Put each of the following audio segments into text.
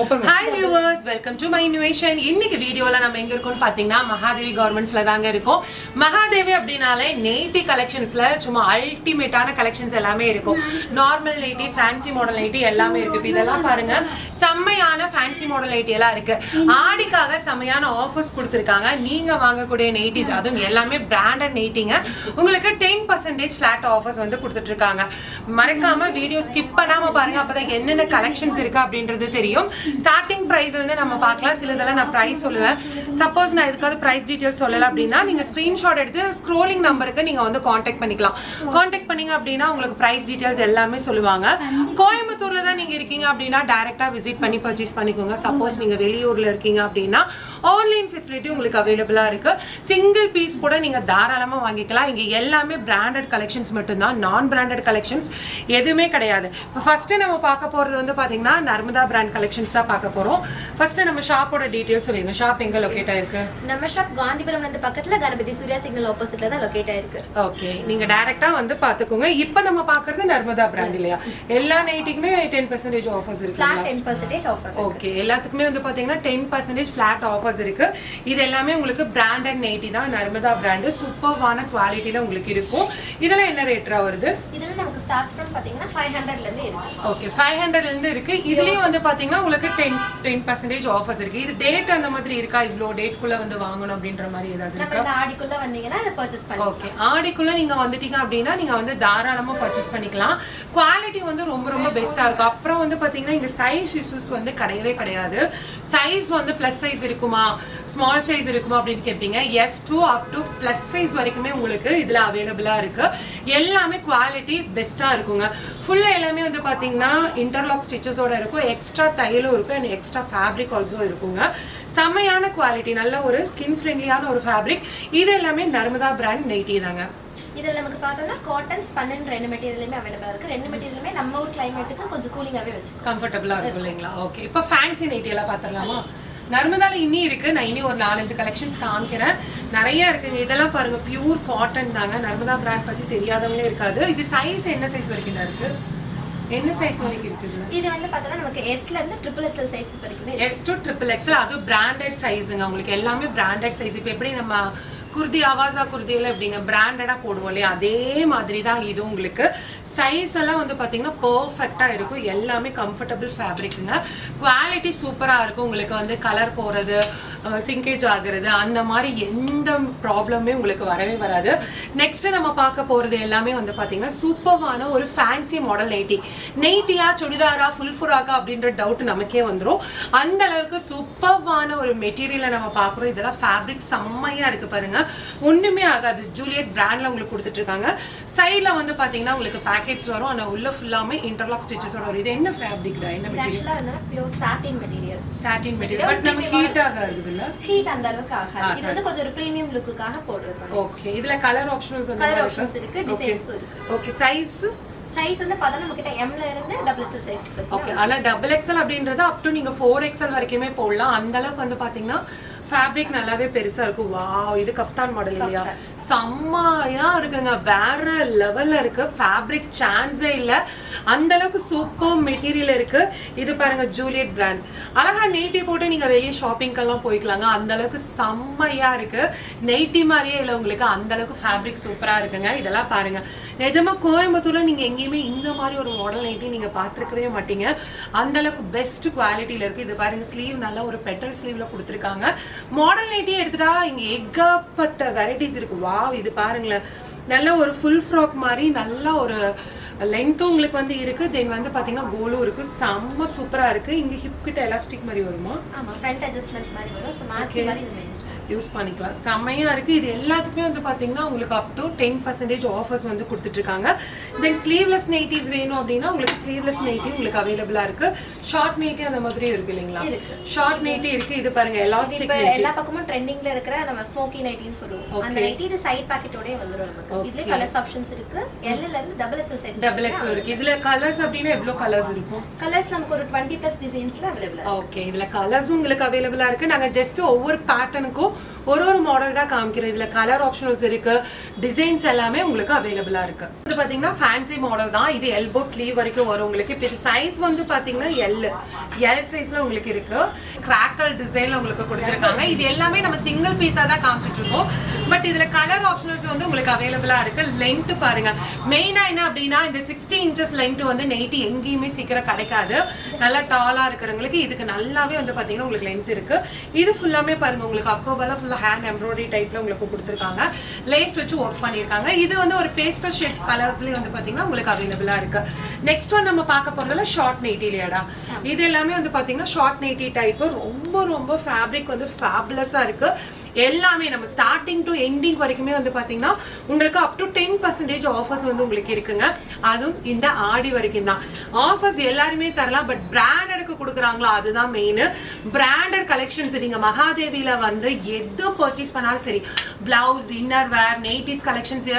Hi viewers welcome to my invasion இன்னைக்கு வீடியோல நம்ம எங்க இருக்கோம்னு பாத்தீங்கன்னா மகாதேவி கவர்மெண்ட்ஸ்ல தாங்க இருக்கும். மகாதேவி அப்படின்னாலே நெய்ட்டி கலெக்ஷன்ஸ்ல சும்மா அல்டிமேட்டான கலெக்ஷன்ஸ் எல்லாமே இருக்கும். Normal nightie fancy model nightie எல்லாமே இருக்கு. இதெல்லாம் பாருங்க. செம்மையான ஃபேன்சி மாடல் நைட்டி எல்லாம் இருக்கு. ஆடிக்காக செம்மையான ஆஃபர்ஸ் கொடுத்துருக்காங்க. நீங்க வாங்கக்கூடிய நைட்டிஸ் அதுவும் எல்லாமே பிராண்டட் நைட்டிங்க உங்களுக்கு டென் பர்சன்டேஜ் ஃபிளாட் ஆஃபர்ஸ் வந்து கொடுத்துட்டு இருக்காங்க மறக்காம வீடியோ ஸ்கிப் பண்ணாம பாருங்க. அப்பதான் என்னென்ன கலெக்ஷன்ஸ் இருக்கு அப்படின்றது தெரியும். ஸ்டார்டிங் பிரைஸ் வந்து நம்ம பார்க்கலாம். சிலதெல்லாம் நான் பிரைஸ் சொல்லுவேன். சப்போஸ் நான் இதுக்காவது ப்ரைஸ் டீடைல்ஸ் சொல்லலை அப்படின்னா நீங்க ஸ்க்ரீன்ஷாட் எடுத்து ஸ்க்ரோலிங் நம்பருக்கு நீங்க வந்து காண்டாக்ட் பண்ணிக்கலாம். காண்டாக்ட் பண்ணீங்க அப்படின்னா உங்களுக்கு ப்ரைஸ் டீடைல்ஸ் எல்லாமே சொல்லுவாங்க. கோயம்புத்தூர்ல தான் நீங்க இருக்கீங்க அப்படின்னா டேரெக்டாக விசிட் பண்ணி பர்ச்சேஸ் பண்ணிக்கோங்க. சப்போஸ் நீங்க வெளியூர்ல இருக்கீங்க அப்படின்னா ஆன்லைன் ஃபெசிலிட்டி உங்களுக்கு அவைலபிளா இருக்கு. சிங்கிள் பீஸ் கூட நீங்க தாராளமா வாங்கிக்கலாம். இங்க எல்லாமே பிராண்டட் கலெக்ஷன்ஸ் மட்டும்தான். நான் பிராண்டட் கலெக்ஷன்ஸ் எதுவுமே கிடையாது. இப்போ ஃபர்ஸ்ட் நம்ம பார்க்க போறது வந்து பாத்தீங்கன்னா நர்மதா பிராண்ட் கலெக்ஷன்ஸ் தான் பார்க்க போறோம். ஃபர்ஸ்ட் நம்ம ஷாப்போட டீடைல்ஸ் சொல்லிடுங்க ஷாப் எங்க லொகேட் ஆயிருக்கு? நம்ம ஷாப் காந்திபுரம் வந்து பக்கத்துல கணபதி சூர்யா சிக்னல் ஆப்போசிட்ல தான் லொகேட் ஆயிருக்கு. ஓகே நீங்க டைரக்டா வந்து பாத்துக்கோங்க இப்போ நம்ம பாக்குறது நர்மதா பிராண்ட் இல்லையா? எல்லா நைட்டுக்குமே டென் பர்சன்டேஜ் ஆஃபர்ஸ் இருக்கு டென் பர்சன்டேஜ் ஆஃபர் ஓகே எல்லாத்துக்குமே வந்து பாத்தீங்கன்னா டென் பர்சன்டேஜ் ஃபிளாட் ஆஃபர்ஸ் இருக்கு. இது எல்லாமே உங்களுக்கு பிராண்டட் நைட்டி தான். நர்மதா பிராண்டு சூப்பர்வான குவாலிட்டியில உங்களுக்கு இருக்கும். இதெல்லாம் என்ன ரேட்ரா வருது? இதுல நமக்கு ஸ்டார்ட்ஸ் ஃப்ரம் பாத்தீங்கன்னா ஃபைவ் ஹண்ட்ரட்ல இருந்து இருக்கு. ஓகே ஃபைவ் ஹண்ட்ரட்ல இருந்து இருக்கு. இதுலயும் வந்து பாத்தீங்கன்னா உங்களுக்கு டென் டென் பர்சன்டேஜ் ஆஃபர்ஸ் இருக்கு. இது டேட் அந்த மாதிரி இருக்கா? இவ்வளோ டேட்குள்ள வந்து வாங்கணும் அப்படின்ற மாதிரி ஏதாவது இருக்கா? ஆடிக்குள்ள வந்தீங்கன்னா இதை பர்ச்சேஸ் பண்ணிக்கலாம். ஓகே ஆடிக்குள்ள நீங்க வந்துட்டீங்க அப்படின்னா நீங்க வந்து தாராளமா பர்ச்சேஸ் பண்ணிக்கலாம். குவாலிட்டி வந்து ரொம்ப ரொம்ப பெஸ்டா இருக்கும். அப்புறம் வந்து பாத்தீங்கன்னா இங்க சைஸ் இஷ்யூஸ் வந்து கிடையவே கிடையாது. சைஸ் வந்து பிளஸ் சைஸ் இருக்குமா? ஸ்மால் சைஸ் இருக்குமா அப்படின்னு கேட்பீங்க S to up to plus size வரைக்குமே உங்களுக்கு இதுல அவைலபிளா இருக்கு. எல்லாமே குவாலிட்டி பெஸ்டா இருக்குங்க. ஃபுல்லா எல்லாமே வந்து பாத்தீங்கன்னா இன்டர்லாக் ஸ்டிச்சஸோட இருக்கும். எக்ஸ்ட்ரா தையலும் இருக்கும். அண்ட் எக்ஸ்ட்ரா ஃபேப்ரிக் ஆல்சோ இருக்குங்க. செம்மையான குவாலிட்டி நல்ல ஒரு ஸ்கின் ஃப்ரெண்ட்லியான ஒரு ஃபேப்ரிக் இது எல்லாமே நர்மதா பிராண்ட் நைட்டி தாங்க. இதுல நமக்கு பார்த்தோம்னா காட்டன் ஸ்பன் ரெண்டு மெட்டீரியலுமே அவைலபிளா இருக்கு. ரெண்டு மெட்டீரியலுமே நம்ம ஊர் கிளைமேட்டுக்கு கொஞ்சம் கூலிங்காவே வச்சு கம்ஃபர்டபுளா இருக்கும் இல்லைங்களா? ஓகே இப்போ ஃபேன்சி நைட்டி எல்லாம் பார்த்துடலாமா நர்மதால இனி இருக்கு. நான் இனி ஒரு நாலஞ்சு கலெக்ஷன்ஸ் காமிக்கிறேன். நிறைய இருக்குங்க. இதெல்லாம் பாருங்க பியூர் காட்டன் தாங்க. நர்மதா பிராண்ட் பத்தி தெரியாதவங்களே இருக்காது. இது சைஸ் என்ன சைஸ் வரைக்கும் இருக்கு? என்ன சைஸ் வரைக்கும் இருக்குது இது? வந்து பார்த்தோம்னா நமக்கு எஸ்ல இருந்து ட்ரிபிள் எக்ஸல் சைஸஸ் வரைக்குமே. எஸ் டு ட்ரிபிள் எக்ஸல் அது பிராண்டட் சைஸுங்க உங்களுக்கு எல்லாமே பிராண்டட் சைஸ் இப்போ எப்படி நம்ம குர்தி அவாசா குர்தியில் எப்படிங்க? பிராண்டடாக போடுவோம் இல்லையா? அதே மாதிரி தான் இது உங்களுக்கு. சைஸ் எல்லாம் வந்து பார்த்தீங்கன்னா பர்ஃபெக்டாக இருக்கும். எல்லாமே கம்ஃபர்டபுள் ஃபேப்ரிக்குங்க குவாலிட்டி சூப்பராக இருக்கும். உங்களுக்கு வந்து கலர் போகிறது சிங்கேஜ் ஆகுறது அந்த மாதிரி எந்த ப்ராப்ளமே உங்களுக்கு வரவே வராது. நெக்ஸ்ட் நம்ம பார்க்க போகிறது எல்லாமே வந்து பார்த்தீங்கன்னா சூப்பர்வான ஒரு ஃபேன்சி மாடல் நைட்டி. நைட்டியா சுடிதாரா ஃபுல் ஃபுராக்கா அப்படின்ற டவுட் நமக்கே வந்துடும் அந்த அளவுக்கு சூப்பர்வான ஒரு மெட்டீரியலை நம்ம பார்க்குறோம். இதெல்லாம் ஃபேப்ரிக் செம்மையா இருக்கு பாருங்க. ஒண்ணுமே ஆகாது. ஜூலியட் பிராண்ட்ல உங்களுக்கு கொடுத்துட்டு இருக்காங்க சைடில் வந்து பார்த்தீங்கன்னா உங்களுக்கு பேக்கெட்ஸ் வரும். ஆனால் உள்ள ஃபுல்லாமே இன்டர்லாக் ஸ்டிச்சஸோட வரும். இது என்ன ஃபேப்ரிக்டா என்ன material satin material satin material but நம்ம ஹீட் ஆகாது. ஹீட் அந்த அளவுக்கு ஆகாது இது வந்து கொஞ்சம் ஒரு பிரீமியம் லுக்குக்காக போடுறது ஓகே இதுல கலர் ஆப்ஷன்ஸ் கலர் ஆப்ஷன்ஸ் இருக்கு டிசைன்ஸும் இருக்கு. ஓகே சைஸ் சைஸ் வந்து பார்த்தா நம்ம கிட்ட எம்ல இருந்து டபுள் எக்ஸல் வரைக்கும் ஓகே ஆனா டபுள் எக்ஸ்எல் அப்படின்றது அப் டு நீங்க ஃபோர் எக்ஸ்எல் வரைக்குமே போடலாம். அந்த அளவுக்கு வந்து பாத்தீங்கன்னா ஃபேப்ரிக் நல்லாவே பெருசா இருக்கும். வாவ் இது கஃப்தான் மாடல் இல்லையா? செம்மையா இருக்குங்க. வேற லெவல்ல இருக்கு. ஃபேப்ரிக் சான்ஸே இல்ல. அந்த அளவுக்கு சூப்பர் மெட்டீரியல் இருக்கு. இது பாருங்க ஜூலியட் பிராண்ட் அழகா நெய்ட்டி போட்டு நீங்க வெளியே ஷாப்பிங்க்கெல்லாம் போய்க்கலாங்க. அந்த அளவுக்கு செம்மையா இருக்கு. நெய்ட்டி மாதிரியே இல்லை உங்களுக்கு. அந்த அளவுக்கு ஃபேப்ரிக் சூப்பரா இருக்குங்க. இதெல்லாம் பாருங்க. நிஜமா கோயம்புத்தூர்ல நீங்க எங்கேயுமே இந்த மாதிரி ஒரு மாடல் நைட்டி நீங்க பார்த்துருக்கவே மாட்டீங்க. அந்த அளவுக்கு பெஸ்ட் குவாலிட்டியில இருக்கு. இது பாருங்க ஸ்லீவ் நல்லா ஒரு பெட்டல் ஸ்லீவ்ல கொடுத்துருக்காங்க. மாடல் நைட்டி எடுத்துட்டா இங்க ஏகப்பட்ட வெரைட்டிஸ் இருக்கு. வாவ் இது பாருங்களேன். நல்ல ஒரு ஃபுல் ஃப்ராக் மாதிரி நல்ல ஒரு லென்த்தும் உங்களுக்கு வந்து இருக்கு. தென் வந்து பாத்தீங்கன்னா கோலும் இருக்கு. செம்ம சூப்பரா இருக்கு. இங்க ஹிப் கிட்ட எலாஸ்டிக் மாதிரி வருமா? ஆமா ஃப்ரண்ட் அட்ஜஸ்ட்மெண்ட் மாதிரி வரும். ஸோ மேட்ச் மாதிரி யூஸ் பண்ணிக்கலாம். செம்மையா இருக்கு. இது எல்லாத்துக்குமே வந்து பாத்தீங்கன்னா உங்களுக்கு up to ten percentage offers வந்து கொடுத்துட்டு இருக்காங்க தென் ஸ்லீவ்லெஸ் நைட்டிஸ் வேணும் அப்படின்னா உங்களுக்கு ஸ்லீவ்லெஸ் நைட்டி உங்களுக்கு அவைலபிளா இருக்கு. ஷார்ட் நைட்டி அந்த மாதிரி இருக்கு இல்லைங்களா. ஷார்ட் நைட்டி இருக்கு. இது பாருங்க எலாஸ்டிக் எல்லா பக்கமும் ட்ரெண்டிங்ல இருக்கிற நம்ம ஸ்மோக்கி நைட்டின்னு சொல்லுவோம். அந்த நைட்டி இது சைட் பாக்கெட்டோடய வந்துரும் நமக்கு. இதுல கலர்ஸ் ஆப்ஷன்ஸ் இருக்கு. எல்ல இருந்து double XL size double XL இருக்கு. இதுல கலர்ஸ் அப்படின்னா எவ்வளவு கலர்ஸ் இருக்கும்? கலர்ஸ் நமக்கு ஒரு 20 பிளஸ் டிசைன்ஸ்ல அவைலபிள் ஓகே இதுல கலர்ஸும் உங்களுக்கு அவைலபிளா இருக்கு. நாங்க ஜஸ்ட் ஒவ்வொரு பேட்டர்னுக்கும் ஒரு ஒரு மாடல் தான் காமிக்கிறேன். இதுல கலர் ஆப்ஷன்ஸ் இருக்கு. டிசைன்ஸ் எல்லாமே உங்களுக்கு அவைலபிளா இருக்கு. பார்த்தீங்கன்னா பாத்தீங்கன்னா ஃபேன்சி மாடல் தான். இது எல்போ ஸ்லீவ் வரைக்கும் வரும் உங்களுக்கு. இப்போ இது சைஸ் வந்து பாத்தீங்கன்னா எல் எல் சைஸ்ல உங்களுக்கு இருக்கு. கிராக்கல் டிசைன்ல உங்களுக்கு கொடுத்துருக்காங்க. இது எல்லாமே நம்ம சிங்கிள் பீஸா தான் காமிச்சிட்டு இருக்கோம். பட் இதுல கலர் ஆப்ஷனல்ஸ் வந்து உங்களுக்கு அவைலபிளா இருக்கு. லென்த் பாருங்க. மெயினா என்ன அப்படின்னா இந்த சிக்ஸ்டி இன்ச்சஸ் லென்த் வந்து நைட்டி எங்கேயுமே சீக்கிரம் கிடைக்காது. நல்லா டாலா இருக்கிறவங்களுக்கு இதுக்கு நல்லாவே வந்து பாத்தீங்கன்னா உங்களுக்கு லென்த் இருக்கு. இது ஃபுல்லாமே பாருங்க. உங்களுக்கு அக்கோபால ஃபுல்லா ஹேண்ட் எம்ப்ராய்டரி டைப்ல உங்களுக்கு கொடுத்துருக்காங்க. லேஸ் வச்சு ஒர்க் பண்ணியிருக்காங்க. இது வந்து ஒரு பேஸ்டல் ஷேட் கலர்ஸ்லேயும் வந்து பாத்தீங்கன்னா உங்களுக்கு அவைலபிளா இருக்கு. நெக்ஸ்ட் ஒன் நம்ம பார்க்க போகிறதுல ஷார்ட் நைட்டிலியாடா இது எல்லாமே வந்து பாத்தீங்கன்னா ஷார்ட் நைட்டி டைப் ரொம்ப ரொம்ப ஃபேப்ரிக் வந்து ஃபேப்லஸா இருக்கு. எல்லாமே நம்ம ஸ்டார்டிங் டு எண்டிங் வரைக்குமே வந்து பார்த்தீங்கன்னா உங்களுக்கு up to ten percentage offers வந்து உங்களுக்கு இருக்குங்க. அதுவும் இந்த ஆடி வரைக்கும் தான். ஆஃபர்ஸ் எல்லாருமே தரலாம் பட் பிராண்டடுக்கு கொடுக்குறாங்களோ அதுதான் மெயின் பிராண்டட் கலெக்ஷன்ஸ் நீங்கள் மகாதேவியில வந்து எது பர்ச்சேஸ் பண்ணாலும் சரி blouse inner wear nighties collections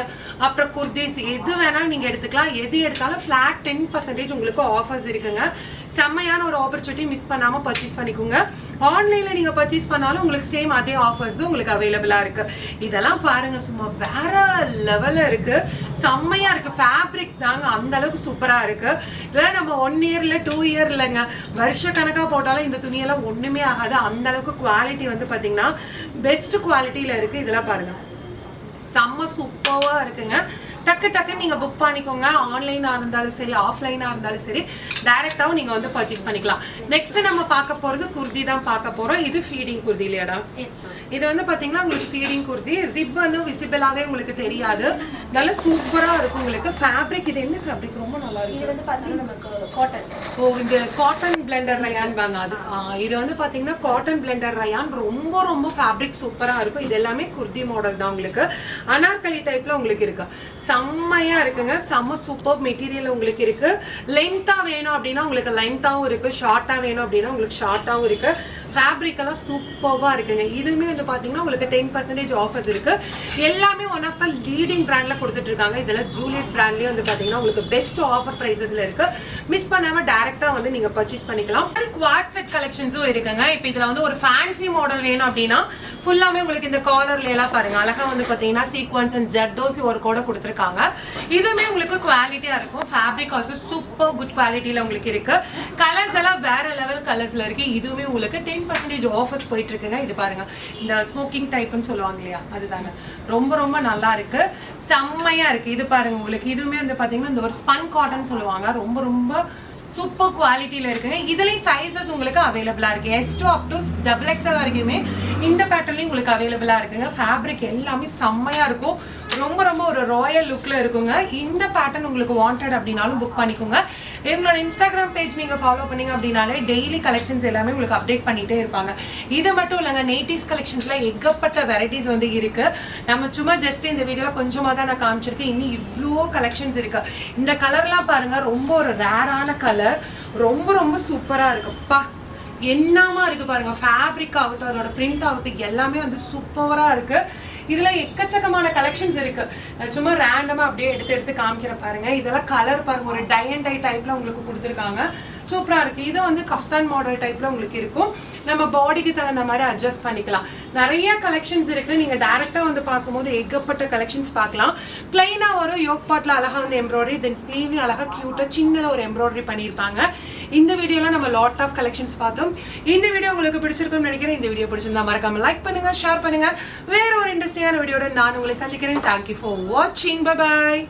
அப்புறம் குர்தீஸ் எது வேணாலும் நீங்கள் எடுத்துக்கலாம். எது எடுத்தாலும் ஃப்ளாட் டென் பர்சன்டேஜ் உங்களுக்கு ஆஃபர்ஸ் இருக்குங்க. செம்மையான ஒரு ஆப்பர்ச்சுனிட்டி மிஸ் பண்ணாமல் பர்ச்சேஸ் பண்ணிக்கோங்க. ஆன்லைனில் நீங்கள் பர்ச்சேஸ் பண்ணாலும் உங்களுக்கு சேம் அதே ஆஃபர்ஸும் உங்களுக்கு அவைலபிளாக இருக்கு. இதெல்லாம் பாருங்க சும்மா வேற லெவலில் இருக்கு. செம்மையாக இருக்கு. ஃபேப்ரிக் தாங்க அந்த அளவுக்கு சூப்பராக இருக்கு. இல்லை நம்ம ஒன் இயரில் டூ இயர் இல்லைங்க. வருஷ கணக்காக போட்டாலும் இந்த துணியெல்லாம் ஒன்றுமே ஆகாது. அந்த அளவுக்கு குவாலிட்டி வந்து பார்த்தீங்கன்னா பெஸ்ட் குவாலிட்டியில் இருக்கு. இதெல்லாம் பாருங்க. செம்ம சூப்பராக இருக்குங்க. டக்கு டக்குன்னு நீங்கள் புக் பண்ணிக்கோங்க. ஆன்லைனாக இருந்தாலும் சரி ஆஃப்லைனாக இருந்தாலும் சரி. டைரக்டாவும் நீங்க வந்து பர்ச்சேஸ் பண்ணிக்கலாம். நெக்ஸ்ட் நம்ம பார்க்க போறது குர்தி தான் பார்க்க போறோம். இது ஃபீடிங் குர்தி இல்லையாடா இது வந்து பாத்தீங்கன்னா உங்களுக்கு ஃபீடிங் குர்தி ஜிப் வந்து விசிபிளாவே உங்களுக்கு தெரியாது. நல்லா சூப்பரா இருக்கும் உங்களுக்கு. ஃபேப்ரிக் இது என்ன ஃபேப்ரிக் ரொம்ப நல்லா இருக்கு. இது வந்து பார்த்தீங்கன்னா நமக்கு காட்டன் ஓ இந்த காட்டன் பிளெண்டர் ரயான் வாங்க. அது இது வந்து பாத்தீங்கன்னா காட்டன் பிளெண்டர் ரயான் ரொம்ப ரொம்ப ஃபேப்ரிக் சூப்பரா இருக்கும். இது எல்லாமே குர்தி மாடல் தான் உங்களுக்கு. அனார்கலி டைப்ல உங்களுக்கு இருக்கு. செம்மையா இருக்குங்க. செம்ம சூப்பர் மெட்டீரியல் உங்களுக்கு இருக்கு. லென்த்தா வேணும் அப்படின்னா உங்களுக்கு லென்த்தாகவும் இருக்கு ஷார்ட்டா வேணும் அப்படின்னா உங்களுக்கு ஷார்ட்டாவும் இருக்கு. ஃபேப்ரிக் எல்லாம் சூப்பர்வா இருக்குங்க. இதுவுமே வந்து பாத்தீங்கன்னா உங்களுக்கு டென் பர்சன்டேஜ் ஆஃபர்ஸ் இருக்கு. எல்லாமே ஒன் ஆஃப் த லீடிங் பிராண்ட்ல கொடுத்துட்டு இருக்காங்க இதெல்லாம் ஜூலியட் பிராண்ட்லயே வந்து பாத்தீங்கன்னா உங்களுக்கு பெஸ்ட் ஆஃபர் பிரைசஸ்ல இருக்கு. மிஸ் பண்ணாம டேரெக்டாக வந்து நீங்க பர்ச்சேஸ் பண்ணிக்கலாம். குவாட் செட் கலெக்ஷன்ஸும் இருக்குங்க. இப்போ இதுல வந்து ஒரு ஃபேன்சி மாடல் வேணும் அப்படின்னா ஃபுல்லாமே உங்களுக்கு இந்த காலர்ல எல்லாம் பாருங்க. அழகா வந்து பாத்தீங்கன்னா சீக்வன்ஸ் அண்ட் ஜர்தோசி ஒரு கூட கொடுத்துருக்காங்க. இதுவுமே உங்களுக்கு குவாலிட்டியா இருக்கும். ஃபேப்ரிக் ஆல்சோ சூப்பர் குட் குவாலிட்டியில உங்களுக்கு இருக்கு. கலர்ஸ் எல்லாம் வேற லெவல் கலர்ஸ்ல இருக்கு. இதுவுமே உங்களுக்கு டென் பர்சன்டேஜ் ஆஃபர்ஸ் போயிட்டு இருக்குங்க இது பாருங்க. இந்த ஸ்மோக்கிங் டைப்னு சொல்லுவாங்க இல்லையா? அதுதாங்க. ரொம்ப ரொம்ப நல்லா இருக்கு. செம்மையா இருக்கு. இது பாருங்க உங்களுக்கு. இதுவுமே வந்து பாத்தீங்கன்னா இந்த ஒரு ஸ்பன் காட்டன் சொல்லுவாங்க. ரொம்ப ரொம்ப சூப்பர் குவாலிட்டியில் இருக்குங்க. இதுலேயும் சைஸஸ் உங்களுக்கு அவைலபிளாக இருக்குது S to up to double XL வரைக்குமே இந்த பேட்டர்லையும் உங்களுக்கு அவைலபிளாக இருக்குங்க. ஃபேப்ரிக் எல்லாமே செம்மையாக இருக்கும். ரொம்ப ரொம்ப ஒரு ராயல் லுக்கில் இருக்குங்க. இந்த பேட்டர்ன் உங்களுக்கு வாண்டட் அப்படின்னாலும் புக் பண்ணிக்கோங்க. எங்களோட இன்ஸ்டாகிராம் பேஜ் நீங்கள் ஃபாலோ பண்ணீங்க அப்படின்னாலே டெய்லி கலெக்ஷன்ஸ் எல்லாமே உங்களுக்கு அப்டேட் பண்ணிகிட்டே இருப்பாங்க. இது மட்டும் இல்லைங்க நைட்டிஸ் கலெக்ஷன்ஸில் எக்கப்பட்ட வெரைட்டிஸ் வந்து இருக்குது நம்ம சும்மா ஜஸ்ட் இந்த வீடியோவில் கொஞ்சமாக தான் நான் காமிச்சிருக்கேன். இன்னும் இவ்வளோ கலெக்ஷன்ஸ் இருக்குது இந்த கலர்லாம் பாருங்கள் ரொம்ப ஒரு ரேரான கலர் ரொம்ப ரொம்ப சூப்பராக இருக்குப்பா என்னமா இருக்கு பாருங்க. ஃபேப்ரிக் ஆகட்டும் அதோட பிரிண்ட் ஆகட்டும் எல்லாமே வந்து சூப்பராக இருக்குது இதுல எக்கச்சக்கமான கலெக்ஷன்ஸ் இருக்கு. சும்மா ரேண்டமா அப்படியே எடுத்து எடுத்து காமிக்கிற பாருங்க. இதெல்லாம் கலர் பாருங்க. ஒரு டை அண்ட் டை டைப்ல உங்களுக்கு கொடுத்துருக்காங்க. சூப்பரா இருக்கு. இது வந்து கஃப்தான் மாடல் டைப்ல உங்களுக்கு இருக்கும். நம்ம பாடிக்கு தகுந்த மாதிரி அட்ஜஸ்ட் பண்ணிக்கலாம். நிறைய கலெக்ஷன்ஸ் இருக்கு. நீங்க டைரக்டா வந்து பார்க்கும்போது ஏகப்பட்ட கலெக்ஷன்ஸ் பார்க்கலாம். பிளைனா வரும் யோக் பாட்ல அழகா வந்து எம்ப்ராய்டரி தென் ஸ்லீவ்லயும் அழகா கியூட்டா சின்னதா ஒரு எம்ப்ராய்டரி பண்ணியிருப்பாங்க. இந்த வீடியோலாம் நம்ம லாட் ஆஃப் கலெக்ஷன்ஸ் பார்த்தோம். இந்த வீடியோ உங்களுக்கு பிடிச்சிருக்கும்னு நினைக்கிறேன். இந்த வீடியோ பிடிச்சிருந்தா மறக்காம லைக் பண்ணுங்க ஷேர் பண்ணுங்க. வேற ஒரு இன்ட்ரெஸ்டிங்கான வீடியோட நான் உங்களை சந்திக்கிறேன். தேங்க்யூ ஃபார் வாட்சிங் பை